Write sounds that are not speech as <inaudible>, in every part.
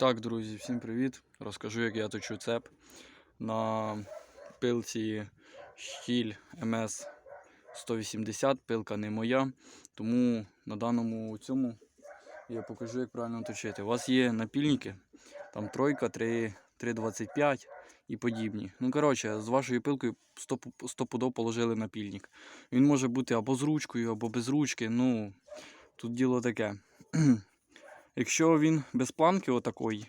Так, друзі, всім привіт! Розкажу, як я точу цеп на пилці щіль МС 180. Пилка не моя, тому на даному цьому я покажу, як правильно точити. У вас є напільники, там тройка, 3, 3,25 і подібні. Ну, коротше, з вашою пилкою стоп- стопудов положили напільник. Він може бути або з ручкою, або без ручки. Ну, тут діло таке. <clears throat> Якщо він без планки отакої,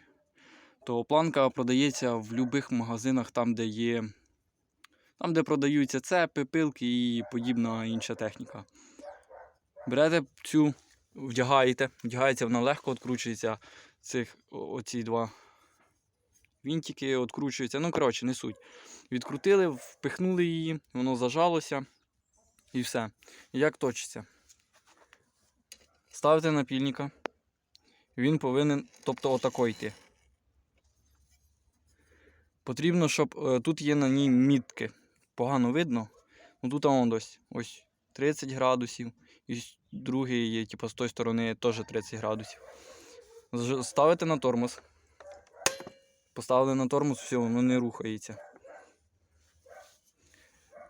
то планка продається в будь-яких магазинах, там, де є. Там, де продаються цепи, пилки і подібна інша техніка. Берете цю, вдягаєте, вдягається, вона легко відкручується. Цих оці два вінтики відкручуються. Ну, коротше, не суть. Відкрутили, впихнули її, воно зажалося і все. Як точиться? Ставите напільника він повинен, тобто отако йти. Потрібно, щоб е, тут є на ній мітки. Погано видно. Ну тут он ось, ось 30 градусів. І другий є, типу, з тої сторони теж 30 градусів. Ставите на тормоз. Поставили на тормоз, все, воно не рухається.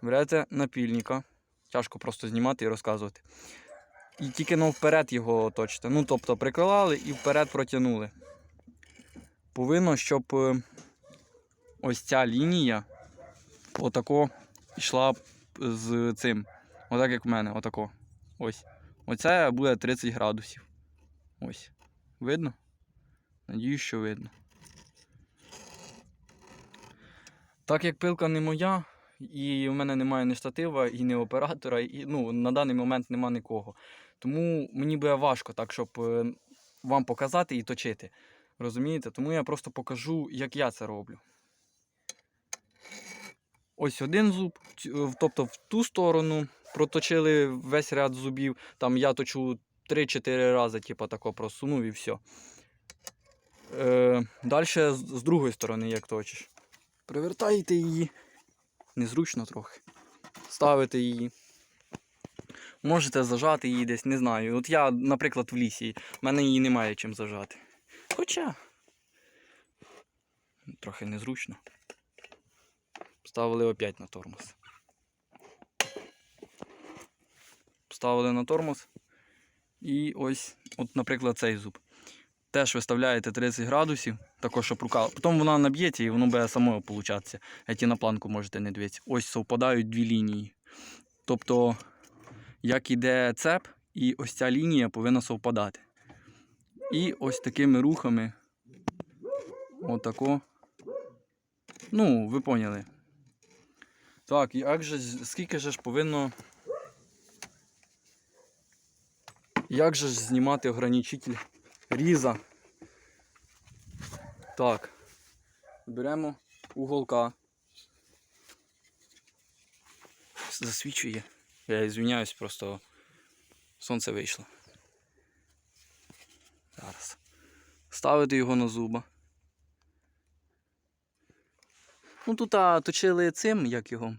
Берете напільника. Тяжко просто знімати і розказувати. І тільки ну, вперед його точите. Ну, тобто приклали і вперед протягнули. Повинно, щоб е, ось ця лінія отако йшла з цим. Отак як в мене, отако. Ось. Оце буде 30 градусів. Ось. Видно? Надіюсь, що видно. Так як пилка не моя, і в мене немає ні штатива, і ні оператора, і ну, на даний момент нема нікого. Тому мені буде важко так, щоб е, вам показати і точити. Розумієте? Тому я просто покажу, як я це роблю. Ось один зуб, е, тобто в ту сторону проточили весь ряд зубів. Там я точу 3-4 рази, типу, тако просунув і все. Е, Далі з, другої сторони, як точиш. Привертаєте її. Незручно трохи. Ставите її. Можете зажати її десь, не знаю. От я, наприклад, в лісі, в мене її немає чим зажати. Хоча. Трохи незручно. Ставили опять на тормоз. Ставили на тормоз. І ось, от, наприклад, цей зуб. Теж виставляєте 30 градусів, також щоб рука. Потім вона наб'ється і воно буде самою получатися. Ті на планку можете не дивитися. Ось совпадають дві лінії. Тобто як іде цеп, і ось ця лінія повинна совпадати. І ось такими рухами. Отако. Ну, ви поняли. Так, як же, скільки же ж повинно. Як же ж знімати ограничитель різа? Так. Беремо уголка. Засвічує. Я звиняюсь, просто сонце вийшло. Зараз. Ставити його на зуба. Ну тут а, точили цим, як його.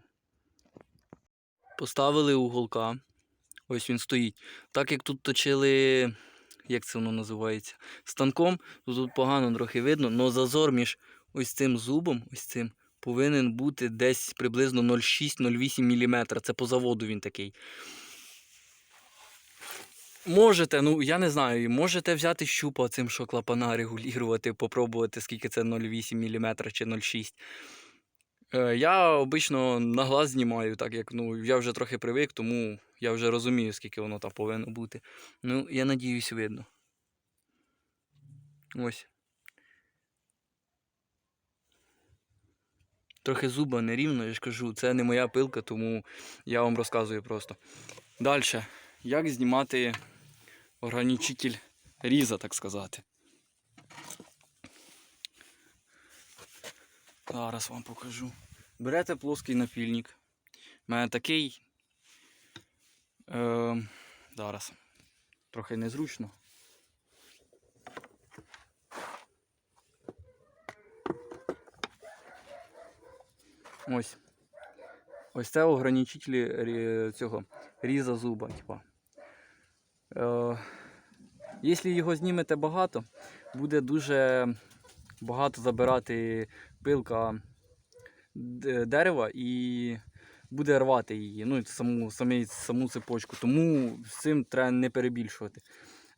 Поставили уголка. Ось він стоїть. Так як тут точили, як це воно називається, станком, то тут погано трохи видно, але зазор між ось цим зубом, ось цим, повинен бути десь приблизно 0,6-0,8 мм. Це по заводу він такий. Можете, ну я не знаю, можете взяти щупа цим, що клапана регулювати, попробувати, скільки це 0,8 мм чи 0,6. Е, Я обично на глаз знімаю, так як ну, я вже трохи привик, тому я вже розумію, скільки воно там повинно бути. Ну, я надіюсь, видно. Ось. Трохи зуба нерівно, я ж кажу, це не моя пилка, тому я вам розказую просто. Далі. Як знімати ограничитель різа, так сказати. Зараз вам покажу. Берете плоский напільник. У мене такий. Е, зараз. Трохи незручно. Ось. Ось це ограничителі рі- цього різа зуба. Типа. Е, якщо його знімете багато, буде дуже багато забирати пилка дерева і буде рвати її, ну, саму, самі, саму цепочку. Тому з цим треба не перебільшувати.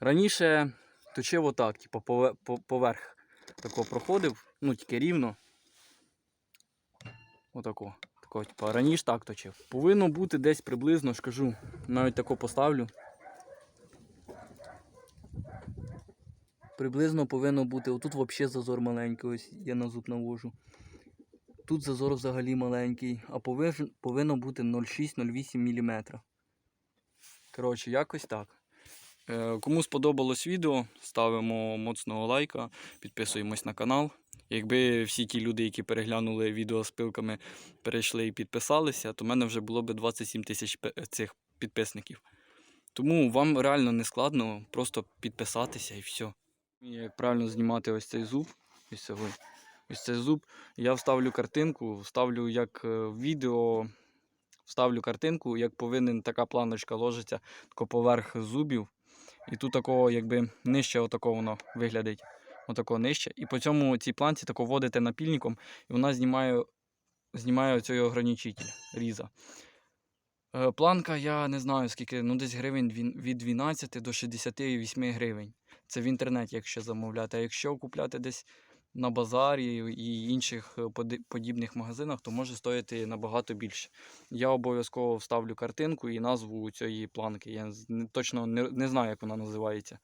Раніше точив отак, типу, поверх тако проходив, ну тільки рівно. Отако. Тако, типу, раніше так точив. Повинно бути десь приблизно, ж кажу, навіть тако поставлю. Приблизно повинно бути. Отут взагалі зазор маленький, ось я на зуб навожу. Тут зазор взагалі маленький, а повин- повинно бути 0,6-0,8 мм. Коротше, якось так. Е, Кому сподобалось відео, ставимо моцного лайка, підписуємось на канал. Якби всі ті люди, які переглянули відео з пилками, перейшли і підписалися, то в мене вже було б 27 тисяч цих підписників. Тому вам реально не складно просто підписатися і все. Як правильно знімати ось цей зуб, ось цей, ось цей зуб, я вставлю картинку, вставлю як е, відео, вставлю картинку, як повинен така планочка ложиться тако поверх зубів. І тут такого, якби нижче отако воно виглядить. Отако нижче. І по цьому цій планці тако вводите напільником, і вона знімає, знімає цей ограничитель різа. Е, Планка, я не знаю скільки, ну десь гривень від 12 до 68 гривень. Це в інтернеті, якщо замовляти. А якщо купляти десь на базарі і інших е, подібних магазинах, то може стояти набагато більше. Я обов'язково вставлю картинку і назву цієї планки. Я точно не знаю, як вона називається.